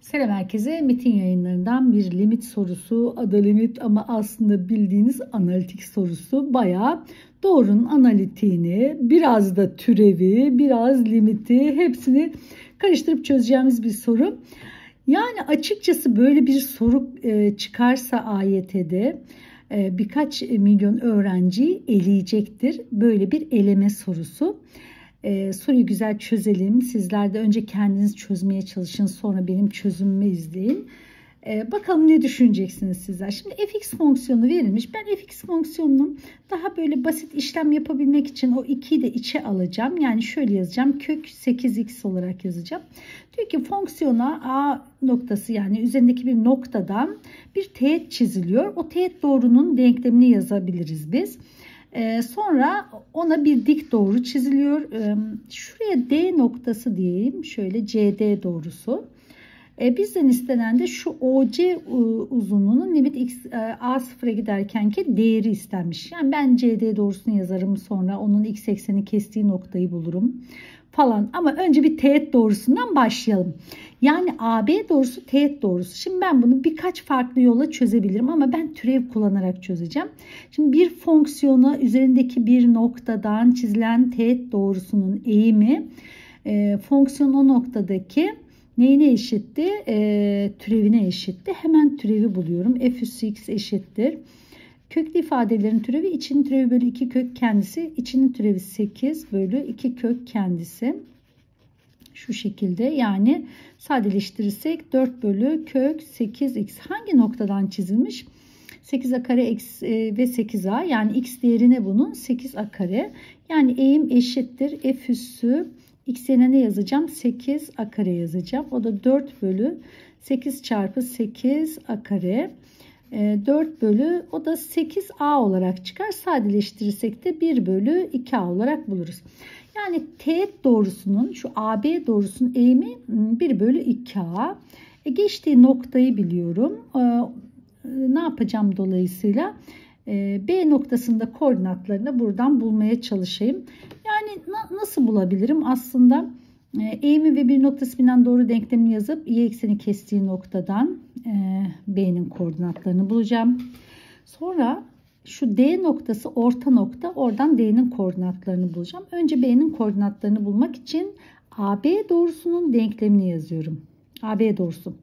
Selam herkese. Metin yayınlarından bir limit sorusu. Adı limit ama aslında bildiğiniz analitik sorusu. Bayağı doğrunun analitiğini, biraz da türevi, biraz limiti hepsini karıştırıp çözeceğimiz bir soru. Yani açıkçası böyle bir soru e, çıkarsa AYT'de e, birkaç milyon öğrenci eleyecektir. Böyle bir eleme sorusu. E, soruyu güzel çözelim. Sizler de önce kendiniz çözmeye çalışın. Sonra benim çözümümü izleyin. E, bakalım ne düşüneceksiniz sizler. Şimdi fx fonksiyonu verilmiş. Ben fx fonksiyonunun daha böyle basit işlem yapabilmek için o 2'yi de içe alacağım. Yani şöyle yazacağım. Kök 8x olarak yazacağım. Diyor ki fonksiyona a noktası yani üzerindeki bir noktadan bir teğet çiziliyor. O teğet doğrunun denklemini yazabiliriz biz. Ee, sonra ona bir dik doğru çiziliyor. Ee, şuraya D noktası diyeyim. Şöyle CD doğrusu. Ee, bizden istenen de şu OC uzunluğunun limit x e, a sıfıra giderkenki değeri istenmiş. Yani ben CD doğrusunu yazarım sonra onun x ekseni kestiği noktayı bulurum falan. Ama önce bir teğet doğrusundan başlayalım. Yani AB doğrusu teğet doğrusu. Şimdi ben bunu birkaç farklı yola çözebilirim ama ben türev kullanarak çözeceğim. Şimdi bir fonksiyonu üzerindeki bir noktadan çizilen teğet doğrusunun eğimi e, fonksiyon o noktadaki neyine eşitti? E, türevine eşitti. Hemen türevi buluyorum. f üssü x eşittir. Köklü ifadelerin türevi içinin türevi bölü 2 kök kendisi. içinin türevi 8 bölü 2 kök kendisi. Şu şekilde yani sadeleştirirsek 4 bölü kök 8x hangi noktadan çizilmiş? 8a kare x e, ve 8a yani x değerine bunun 8a kare. Yani eğim eşittir f üssü x yerine ne yazacağım? 8 a kare yazacağım. O da 4 bölü 8 çarpı 8 a kare. 4 e, bölü o da 8a olarak çıkar. Sadeleştirirsek de 1 bölü 2a olarak buluruz. Yani teğet doğrusunun şu AB doğrusunun eğimi 1 ıı, bölü 2A. E geçtiği noktayı biliyorum. E, ne yapacağım dolayısıyla? E, B noktasında koordinatlarını buradan bulmaya çalışayım. Nasıl bulabilirim? Aslında e, eğimi ve bir noktası bilen doğru denklemini yazıp y ekseni kestiği noktadan e, B'nin koordinatlarını bulacağım. Sonra şu D noktası orta nokta. Oradan D'nin koordinatlarını bulacağım. Önce B'nin koordinatlarını bulmak için AB doğrusunun denklemini yazıyorum. AB doğrusu.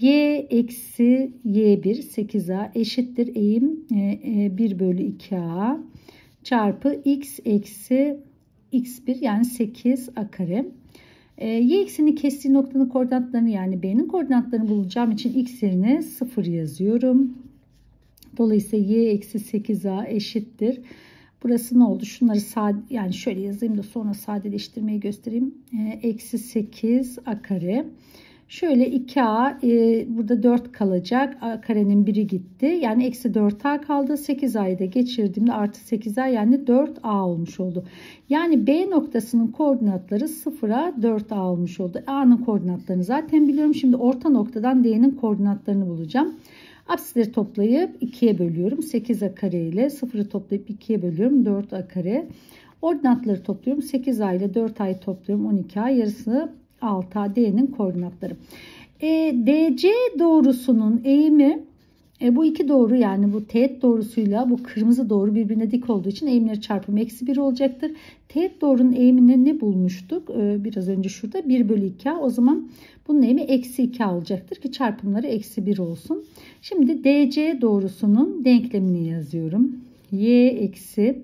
Y eksi Y1 8A eşittir eğim 1 e, e, bölü 2A çarpı X eksi X1 yani 8A kare. E, y ekseni kestiği noktanın koordinatlarını yani B'nin koordinatlarını bulacağım için X yerine 0 yazıyorum. Dolayısıyla y eksi 8a eşittir. Burası ne oldu? Şunları yani şöyle yazayım da sonra sadeleştirmeyi göstereyim. E, eksi 8 a kare. Şöyle 2a e, burada 4 kalacak. A karenin biri gitti. Yani eksi 4a kaldı. 8a'yı da geçirdiğimde artı 8a yani 4a olmuş oldu. Yani B noktasının koordinatları 0'a 4a olmuş oldu. A'nın koordinatlarını zaten biliyorum. Şimdi orta noktadan D'nin koordinatlarını bulacağım. Apsisleri toplayıp 2'ye bölüyorum. 8a kare ile 0'ı toplayıp 2'ye bölüyorum. 4a kare. Ordinatları topluyorum. 8a ile 4a'yı topluyorum. 12a yarısı 6a d'nin koordinatları. E, DC doğrusunun eğimi e, bu iki doğru yani bu teğet doğrusuyla bu kırmızı doğru birbirine dik olduğu için eğimleri çarpımı eksi 1 olacaktır. Teğet doğrunun eğimini ne bulmuştuk? E, biraz önce şurada 1 bölü 2 o zaman bunun eğimi eksi 2 olacaktır ki çarpımları eksi 1 olsun. Şimdi DC doğrusunun denklemini yazıyorum. Y eksi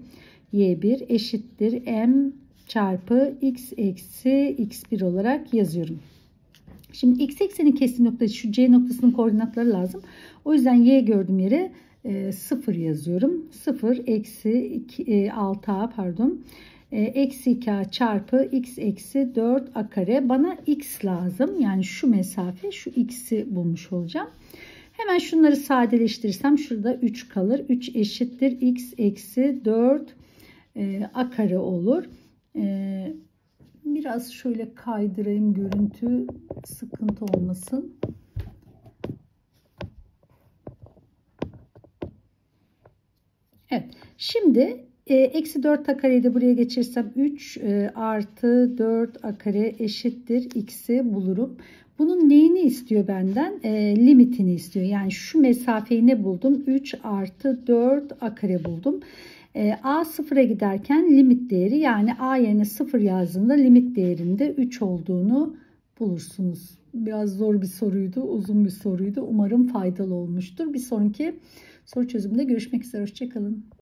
Y1 eşittir M çarpı X eksi X1 olarak yazıyorum. Şimdi x eksenin kestiği noktası şu c noktasının koordinatları lazım. O yüzden y gördüğüm yere e, 0 yazıyorum. 0 eksi 6a e, pardon. E, eksi 2a çarpı x eksi 4a kare. Bana x lazım. Yani şu mesafe şu x'i bulmuş olacağım. Hemen şunları sadeleştirirsem şurada 3 kalır. 3 eşittir x eksi 4 e, a kare olur. E, Biraz şöyle kaydırayım görüntü sıkıntı olmasın. Evet. Şimdi e, eksi 4 a kareyi de buraya geçirsem 3 e, artı 4 a kare eşittir x'i bulurum. Bunun neyini istiyor benden? E, limitini istiyor. Yani şu mesafeyi ne buldum? 3 artı 4 a kare buldum. E, a sıfıra giderken limit değeri yani a yerine 0 yazdığında limit değerinde 3 olduğunu bulursunuz. Biraz zor bir soruydu, uzun bir soruydu. Umarım faydalı olmuştur. Bir sonraki soru çözümünde görüşmek üzere. Hoşçakalın.